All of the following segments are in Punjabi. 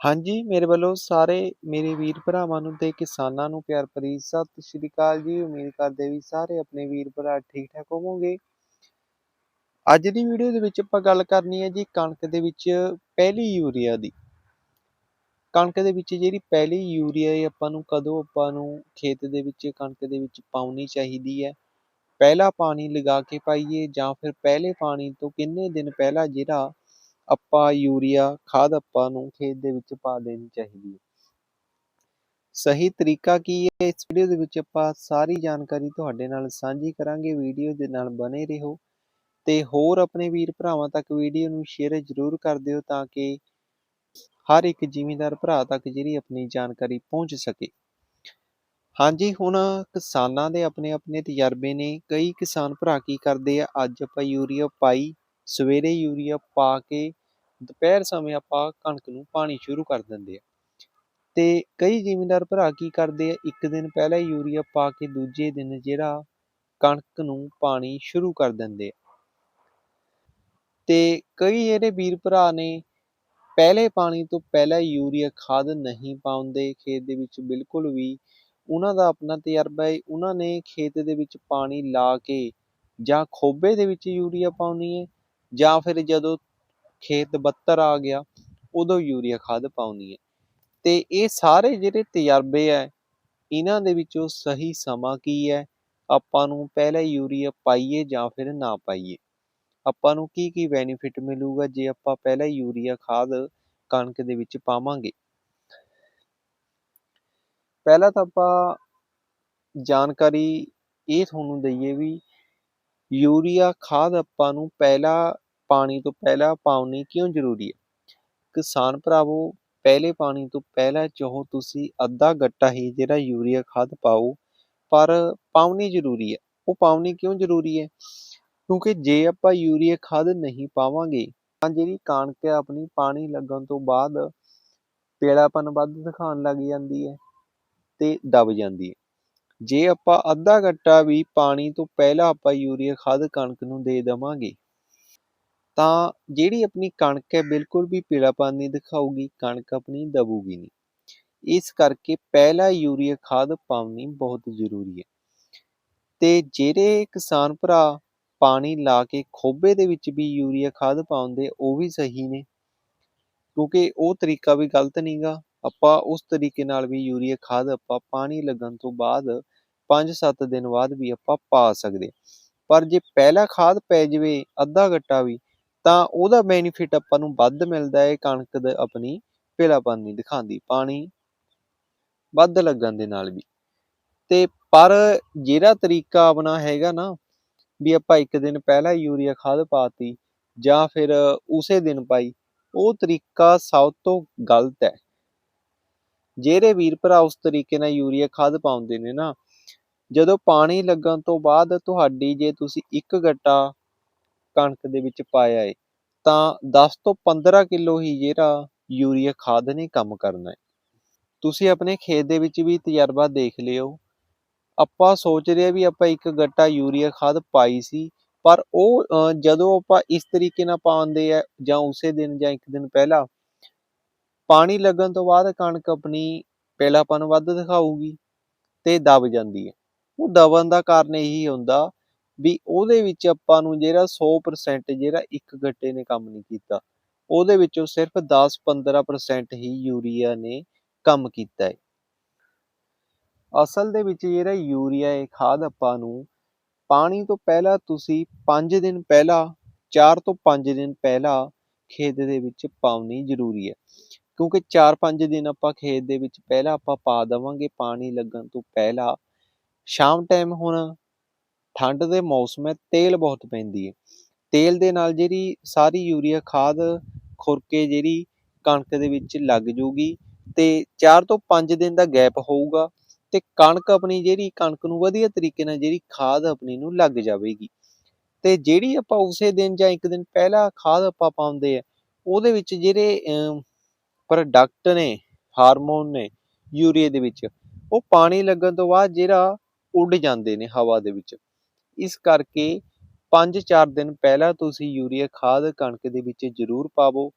ਹਾਂਜੀ, ਮੇਰੇ ਵੱਲੋਂ ਸਾਰੇ ਮੇਰੇ ਵੀਰ ਭਰਾਵਾਂ ਨੂੰ ਤੇ ਕਿਸਾਨਾਂ ਨੂੰ ਪਿਆਰ ਭਰੀ ਸਤਿ ਸ਼੍ਰੀ ਅਕਾਲ ਜੀ। ਉਮੀਦ ਕਰਦੇ ਵੀ ਸਾਰੇ ਆਪਣੇ ਵੀਰ ਭਰਾ ਠੀਕ-ਠਾਕ ਹੋਵੋਗੇ। ਅੱਜ ਦੀ ਵੀਡੀਓ ਦੇ ਵਿੱਚ ਆਪਾਂ ਗੱਲ ਕਰਨੀ ਹੈ ਜੀ ਕਣਕ ਦੇ ਵਿੱਚ ਪਹਿਲੀ ਯੂਰੀਆ ਦੀ। ਕਣਕ ਦੇ ਵਿੱਚ ਜਿਹੜੀ ਪਹਿਲੀ ਯੂਰੀਆ ਹੈ ਆਪਾਂ ਨੂੰ ਕਦੋਂ ਆਪਾਂ ਨੂੰ ਖੇਤ ਦੇ ਵਿੱਚ ਕਣਕ ਦੇ ਵਿੱਚ ਪਾਉਣੀ ਚਾਹੀਦੀ ਹੈ। ਪਹਿਲਾ ਪਾਣੀ ਲਗਾ ਕੇ ਪਾਈਏ ਜਾਂ ਫਿਰ ਪਹਿਲੇ ਪਾਣੀ ਤੋਂ ਕਿੰਨੇ ਦਿਨ ਪਹਿਲਾਂ ਜਿਹੜਾ ਆਪਾਂ ਯੂਰੀਆ ਖਾਦ ਆਪਾਂ ਨੂੰ ਖੇਤ ਦੇ ਵਿੱਚ ਪਾ ਦੇਣੀ ਚਾਹੀਦੀ ਹੈ। ਸਹੀ ਤਰੀਕਾ ਕੀ ਹੈ? ਇਸ ਵੀਡੀਓ ਦੇ ਵਿੱਚ ਆਪਾਂ ਸਾਰੀ ਜਾਣਕਾਰੀ ਤੁਹਾਡੇ ਨਾਲ ਸਾਂਝੀ ਕਰਾਂਗੇ। ਵੀਡੀਓ ਦੇ ਨਾਲ ਬਨੇ ਰਹੋ ਤੇ ਹੋਰ ਆਪਣੇ ਵੀਰ ਭਰਾਵਾਂ ਤੱਕ ਵੀਡੀਓ ਨੂੰ ਸ਼ੇਅਰ ਜ਼ਰੂਰ ਕਰ ਦਿਓ ਤਾਂ ਕਿ ਹਰ ਇੱਕ ਜ਼ਿਮੀਂਦਾਰ ਭਰਾ ਤੱਕ ਜਿਹੜੀ ਆਪਣੀ ਜਾਣਕਾਰੀ ਪਹੁੰਚ ਸਕੇ। ਹਾਂਜੀ, ਹੁਣ ਕਿਸਾਨਾਂ ਦੇ ਆਪਣੇ ਆਪਣੇ ਤਜਰਬੇ ਨੇ। ਕਈ ਕਿਸਾਨ ਭਰਾ ਕੀ ਕਰਦੇ ਆ? ਅੱਜ ਆਪਾਂ ਯੂਰੀਆ ਪਾਈ, ਸਵੇਰੇ ਯੂਰੀਆ ਪਾ ਕੇ ਦੁਪਹਿਰ ਸਮੇਂ ਆਪਾਂ ਕਣਕ ਨੂੰ ਪਾਣੀ ਸ਼ੁਰੂ ਕਰ ਦਿੰਦੇ ਆ। ਤੇ ਕਈ ਜ਼ਿਮੀਂਦਾਰ ਭਰਾ ਕੀ ਕਰਦੇ ਆ, ਇੱਕ ਦਿਨ ਪਹਿਲਾਂ ਯੂਰੀਆ ਪਾ ਕੇ ਦੂਜੇ ਦਿਨ ਜਿਹੜਾ ਕਣਕ ਨੂੰ ਪਾਣੀ ਸ਼ੁਰੂ ਕਰ ਦਿੰਦੇ ਆ। ਤੇ ਕਈ ਜਿਹੜੇ ਵੀਰ ਭਰਾ ਨੇ, ਪਹਿਲੇ ਪਾਣੀ ਤੋਂ ਪਹਿਲਾਂ ਯੂਰੀਆ ਖਾਦ ਨਹੀਂ ਪਾਉਂਦੇ, ਖੇਤ ਦੇ ਵਿੱਚ ਬਿਲਕੁਲ ਵੀ, ਉਹਨਾਂ ਦਾ ਆਪਣਾ ਤਜਰਬਾ ਹੈ ਉਹਨਾਂ ਨੇ ਖੇਤ ਦੇ ਵਿੱਚ ਪਾਣੀ ਲਾ ਕੇ ਜਾਂ ਖੋਬੇ ਦੇ ਵਿੱਚ ਯੂਰੀਆ ਪਾਉਣੀ ਹੈ ਜਾਂ ਫਿਰ ਜਦੋਂ ਖੇਤ ਬੱਤਰ ਆ ਗਿਆ, ਉਦੋਂ ਯੂਰੀਆ ਖਾਦ ਪਾਉਣੀ ਹੈ। ਤੇ ਇਹ ਸਾਰੇ ਜਿਹੜੇ ਤਜਰਬੇ ਹੈ, ਇਹਨਾਂ ਦੇ ਵਿੱਚੋਂ ਸਹੀ ਸਮਾਂ ਕੀ ਹੈ? ਆਪਾਂ ਨੂੰ ਪਹਿਲਾਂ ਯੂਰੀਆ ਪਾਈਏ ਜਾਂ ਫਿਰ ਨਾ ਪਾਈਏ? ਆਪਾਂ ਨੂੰ ਕੀ ਕੀ ਬੈਨੀਫਿਟ ਮਿਲੂਗਾ ਜੇ ਆਪਾਂ ਪਹਿਲਾਂ ਯੂਰੀਆ ਖਾਦ ਕਣਕ ਦੇ ਵਿੱਚ ਪਾਵਾਂਗੇ? ਪਹਿਲਾਂ ਤਾਂ ਆਪਾਂ ਜਾਣਕਾਰੀ ਇਹ ਤੁਹਾਨੂੰ ਦਈਏ ਵੀ ਯੂਰੀਆ ਖਾਦ ਆਪਾਂ ਨੂੰ ਪਹਿਲਾਂ ਪਾਣੀ ਤੋਂ ਪਹਿਲਾਂ ਪਾਉਣੀ ਕਿਉਂ ਜ਼ਰੂਰੀ ਹੈ? ਕਿਸਾਨ ਭਰਾਵੋ, ਪਹਿਲੇ ਪਾਣੀ ਤੋਂ ਪਹਿਲਾਂ ਚਾਹੋ ਤੁਸੀਂ ਅੱਧਾ ਗੱਟਾ ਹੀ ਜਿਹੜਾ ਯੂਰੀਆ ਖਾਦ ਪਾਓ, ਪਰ ਪਾਉਣੀ ਜ਼ਰੂਰੀ ਹੈ। ਉਹ ਪਾਉਣੀ ਕਿਉਂ ਜ਼ਰੂਰੀ ਹੈ? ਕਿਉਂਕਿ ਜੇ ਆਪਾਂ ਯੂਰੀਆ ਖਾਦ ਨਹੀਂ ਪਾਵਾਂਗੇ, ਤਾਂ ਜਿਹੜੀ ਕਣਕ ਹੈ ਆਪਣੀ ਪਾਣੀ ਲੱਗਣ ਤੋਂ ਬਾਅਦ ਪੇੜਾਪਨ ਵੱਧ ਦਿਖਾਉਣ ਲੱਗ ਜਾਂਦੀ ਹੈ ਤੇ ਦਬ ਜਾਂਦੀ ਹੈ। ਜੇ ਆਪਾਂ ਅੱਧਾ ਗੱਟਾ ਵੀ ਪਾਣੀ ਤੋਂ ਪਹਿਲਾਂ ਆਪਾਂ ਯੂਰੀਆ ਖਾਦ ਕਣਕ ਨੂੰ ਦੇ ਦੇਵਾਂਗੇ ਤਾਂ ਜਿਹੜੀ ਆਪਣੀ ਕਣਕ ਹੈ, ਬਿਲਕੁਲ ਵੀ ਪੀਲਾਪਨ ਨਹੀਂ ਦਿਖਾਊਗੀ, ਕਣਕ ਆਪਣੀ ਦਬੂਗੀ ਨਹੀਂ। ਇਸ ਕਰਕੇ ਪਹਿਲਾ ਯੂਰੀਆ ਖਾਦ ਪਾਉਣੀ ਬਹੁਤ ਜ਼ਰੂਰੀ ਹੈ। ਤੇ ਜਿਹੜੇ ਕਿਸਾਨ ਭਰਾ ਪਾਣੀ ਲਾ ਕੇ ਖੋਬੇ ਦੇ ਵਿੱਚ ਵੀ ਯੂਰੀਆ ਖਾਦ ਪਾਉਂਦੇ, ਉਹ ਵੀ ਸਹੀ ਨੇ। ਕਿਉਂਕਿ ਉਹ ਤਰੀਕਾ ਵੀ ਗਲਤ ਨਹੀਂਗਾ। ਆਪਾਂ ਉਸ ਤਰੀਕੇ ਨਾਲ ਵੀ ਯੂਰੀਆ ਖਾਦ ਆਪਾਂ ਪਾਣੀ ਲੱਗਣ ਤੋਂ ਬਾਅਦ 5-7 ਦਿਨ ਬਾਅਦ ਵੀ ਆਪਾਂ ਪਾ ਸਕਦੇ ਪਰ ਜੇ ਪਹਿਲਾ ਖਾਦ ਪੈ ਜਵੇ, ਅੱਧਾ ਗੱਟਾ ਵੀ ਤਾਂ ਉਹਦਾ ਬੈਨੀਫਿਟ ਆਪਾਂ ਨੂੰ ਵੱਧ ਮਿਲਦਾ ਹੈ, ਕਣਕ ਦਾ ਆਪਣੀ ਪੀਲਾਪਨ ਨਹੀਂ ਦਿਖਾਉਂਦੀ, ਪਾਣੀ ਵੱਧ ਲੱਗਣ ਦੇ ਨਾਲ ਵੀ। ਤੇ ਪਰ ਜਿਹੜਾ ਤਰੀਕਾ ਆਪਣਾ ਹੈਗਾ ਨਾ, ਵੀ ਆਪਾਂ ਇੱਕ ਦਿਨ ਪਹਿਲਾਂ ਯੂਰੀਆ ਖਾਦ ਪਾਤੀ ਜਾਂ ਫਿਰ ਉਸੇ ਦਿਨ ਪਾਈ, ਉਹ ਤਰੀਕਾ ਸਭ ਤੋਂ ਗਲਤ ਹੈ। ਜਿਹੜੇ ਵੀਰ ਭਰਾ ਉਸ ਤਰੀਕੇ ਨਾਲ ਯੂਰੀਆ ਖਾਦ ਪਾਉਂਦੇ ਨੇ ਨਾ, ਜਦੋਂ ਪਾਣੀ ਲੱਗਣ ਤੋਂ ਬਾਅਦ ਤੁਹਾਡੀ ਜੇ ਤੁਸੀਂ ਇੱਕ ਗੱਟਾ ਕਣਕ ਦੇ ਵਿੱਚ ਪਾਇਆ ਹੈ ਤਾਂ 10 ਤੋਂ 15 ਕਿਲੋ ਹੀ ਜਿਹੜਾ ਯੂਰੀਆ ਖਾਦ ਨੇ ਕੰਮ ਕਰਨਾ ਹੈ ਤੁਸੀਂ ਆਪਣੇ ਖੇਤ ਦੇ ਵਿੱਚ ਵੀ ਤਜਰਬਾ ਦੇਖ ਲਿਓ। ਆਪਾਂ ਸੋਚ ਰਹੇ ਵੀ ਆਪਾਂ ਇੱਕ ਗੱਟਾ ਯੂਰੀਆ ਖਾਦ ਪਾਈ ਸੀ, ਪਰ ਉਹ ਜਦੋਂ ਆਪਾਂ ਇਸ ਤਰੀਕੇ ਨਾਲ ਪਾਉਂਦੇ ਆ ਜਾਂ ਉਸੇ ਦਿਨ ਜਾਂ ਇੱਕ ਦਿਨ ਪਹਿਲਾਂ, ਪਾਣੀ ਲੱਗਣ ਤੋਂ ਬਾਅਦ ਕਣਕ ਆਪਣੀ ਪੀਲਾਪਨ ਵੱਧ ਦਿਖਾਊਗੀ ਤੇ ਦਬ ਜਾਂਦੀ ਹੈ ਉਹ ਦਬਣ ਦਾ ਕਾਰਨ ਇਹੀ ਹੁੰਦਾ ਵੀ ਉਹਦੇ ਵਿੱਚ ਆਪਾਂ ਨੂੰ ਜਿਹੜਾ 100% ਜਿਹੜਾ ਇੱਕ ਗੱਟੇ ਨੇ ਕੰਮ ਨਹੀਂ ਕੀਤਾ, ਉਹਦੇ ਵਿੱਚੋਂ ਸਿਰਫ 10-15% ਹੀ ਯੂਰੀਆ ਨੇ ਕੰਮ ਕੀਤਾ ਹੈ ਅਸਲ ਦੇ ਵਿੱਚ ਜਿਹੜਾ ਯੂਰੀਆ ਹੈ ਖਾਦ ਆਪਾਂ ਨੂੰ ਪਾਣੀ ਤੋਂ ਪਹਿਲਾਂ ਤੁਸੀਂ 5 ਦਿਨ ਪਹਿਲਾਂ 4 ਤੋਂ 5 ਦਿਨ ਪਹਿਲਾਂ ਖੇਤ ਦੇ ਵਿੱਚ ਪਾਉਣੀ ਜ਼ਰੂਰੀ ਹੈ ਕਿਉਂਕਿ 4-5 ਦਿਨ ਆਪਾਂ ਖੇਤ ਦੇ ਵਿੱਚ ਪਹਿਲਾਂ ਆਪਾਂ ਪਾ ਦੇਵਾਂਗੇ ਪਾਣੀ ਲੱਗਣ ਤੋਂ ਪਹਿਲਾਂ, ਸ਼ਾਮ ਟਾਈਮ ਹੁਣ ਠੰਡ ਦੇ ਮੌਸਮ ਹੈ, ਤੇਲ ਬਹੁਤ ਪੈਂਦੀ ਹੈ। ਤੇਲ ਦੇ ਨਾਲ ਜਿਹੜੀ ਸਾਰੀ ਯੂਰੀਆ, ਖਾਦ, ਖੁਰਕੇ ਜਿਹੜੀ ਕਣਕ ਦੇ ਵਿੱਚ ਲੱਗ ਜੂਗੀ ਤੇ 4 ਤੋਂ 5 ਦਿਨ ਦਾ ਗੈਪ ਹੋਊਗਾ ਤੇ ਕਣਕ ਆਪਣੀ ਜਿਹੜੀ ਕਣਕ ਨੂੰ ਵਧੀਆ ਤਰੀਕੇ ਨਾਲ ਜਿਹੜੀ ਖਾਦ ਆਪਣੀ ਨੂੰ ਲੱਗ ਜਾਵੇਗੀ। ਤੇ ਜਿਹੜੀ ਆਪਾਂ ਉਸੇ ਦਿਨ ਜਾਂ ਇੱਕ ਦਿਨ ਪਹਿਲਾਂ ਖਾਦ ਆਪਾਂ ਪਾਉਂਦੇ ਆ, ਉਹਦੇ ਵਿੱਚ ਜਿਹੜੇ ਪ੍ਰੋਡਕਟ ਨੇ, ਹਾਰਮੋਨ ਨੇ ਯੂਰੀਏ ਦੇ ਵਿੱਚ, ਉਹ ਪਾਣੀ ਲੱਗਣ ਤੋਂ ਬਾਅਦ ਜਿਹੜਾ ਉੱਡ ਜਾਂਦੇ ਨੇ ਹਵਾ ਦੇ ਵਿੱਚ। ਇਸ ਕਰਕੇ 5-4 ਦਿਨ ਪਹਿਲਾਂ ਤੁਸੀਂ ਯੂਰੀਆ ਖਾਦ ਕਣਕ ਦੇ ਵਿੱਚ ਜ਼ਰੂਰ ਪਾਵੋ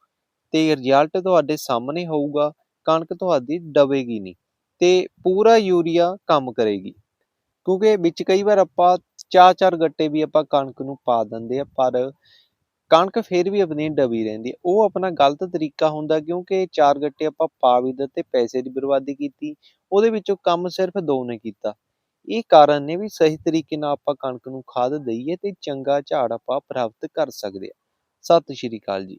ਤੇ ਰਿਜ਼ਲਟ ਤੁਹਾਡੇ ਸਾਹਮਣੇ ਹੋਊਗਾ, ਕਣਕ ਤੁਹਾਡੀ ਡਬੇਗੀ ਨਹੀਂ ਤੇ ਪੂਰਾ ਯੂਰੀਆ ਕੰਮ ਕਰੇਗੀ। ਕਿਉਂਕਿ ਵਿੱਚ ਕਈ ਵਾਰ ਆਪਾਂ ਚਾਰ ਚਾਰ ਗੱਟੇ ਵੀ ਆਪਾਂ ਕਣਕ ਨੂੰ ਪਾ ਦਿੰਦੇ ਆ, ਪਰ ਕਣਕ ਫਿਰ ਵੀ ਆਪਣੀ ਡਬੀ ਰਹਿੰਦੀ ਹੈ ਉਹ ਆਪਣਾ ਗਲਤ ਤਰੀਕਾ ਹੁੰਦਾ ਕਿਉਂਕਿ ਚਾਰ ਗੱਟੇ ਆਪਾਂ ਪਾ ਵੀ ਦਿੱਤੇ, ਪੈਸੇ ਦੀ ਬਰਬਾਦੀ ਕੀਤੀ, ਉਹਦੇ ਵਿੱਚੋਂ ਕੰਮ ਸਿਰਫ ਦੋ ਨੇ ਕੀਤਾ। ਇਹ ਕਾਰਨ ਨੇ ਵੀ ਸਹੀ ਤਰੀਕੇ ਨਾਲ ਆਪਾਂ ਕਣਕ ਨੂੰ ਖਾਦ ਦਈਏ ਤੇ ਚੰਗਾ ਝਾੜ ਆਪਾਂ ਪ੍ਰਾਪਤ ਕਰ ਸਕਦੇ ਆ ਸਤਿ ਸ਼੍ਰੀ ਅਕਾਲ ਜੀ।